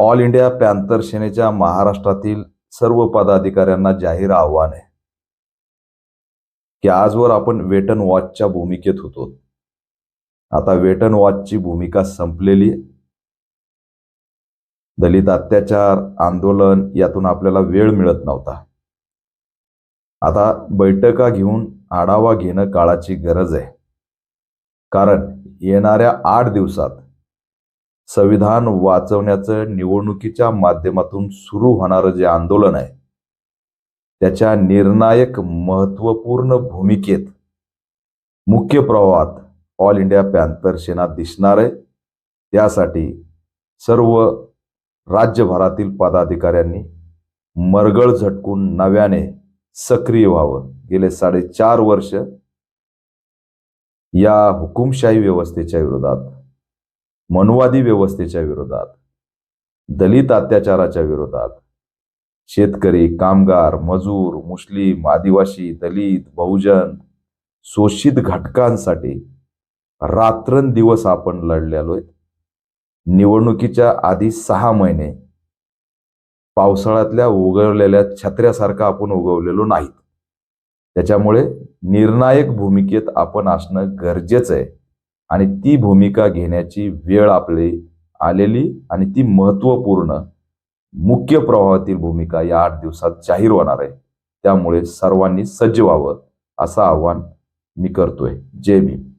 All India panther सेनेच्या महाराष्ट्रातील सर्व पदाधिकाऱ्यांना जाहीर आव्हान आहे की आजवर आपण वेट अँड वॉचच्या भूमिकेत होतो. आता वेट अँड वॉचची भूमिका संपलेली आहे. दलित अत्याचार आंदोलन यातून आपल्याला वेळ मिळत नव्हता. आता बैठका घेऊन आढावा घेणं काळाची गरज आहे. कारण येणाऱ्या आठ दिवसात संविधान वाचवण्याचं निवडणुकीच्या माध्यमातून सुरू होणारं जे आंदोलन आहे त्याच्या निर्णायक महत्त्वपूर्ण भूमिकेत मुख्य प्रवाहात ऑल इंडिया पॅन्थर सेना दिसणार आहे. त्यासाठी सर्व राज्यभरातील पदाधिकाऱ्यांनी मरगळ झटकून नव्याने सक्रिय व्हावं. गेले साडेचार वर्ष या हुकुमशाही व्यवस्थेच्या विरोधात मनुवादी व्यवस्थेच्या विरोधात दलित अत्याचाराच्या विरोधात शेतकरी कामगार मजूर मुस्लिम आदिवासी दलित बहुजन शोषित घटकांसाठी रात्रंदिवस आपण लढलेलो आहे निवडणुकीच्या आधी सहा महिने पावसाळ्यातल्या उगवलेल्या छत्र्यासारखं आपण उगवलेलो नाहीत. त्याच्यामुळे निर्णायक भूमिकेत आपण असणं गरजेचं आहे. आणि ती भूमिका घेण्याची वेळ आपली आलेली आणि ती महत्त्वपूर्ण मुख्य प्रवाहातील भूमिका या आठ दिवसात जाहीर होणार आहे. त्यामुळे सर्वांनी सज्ज व्हावं असं आव्हान मी करतोय. जय भीम.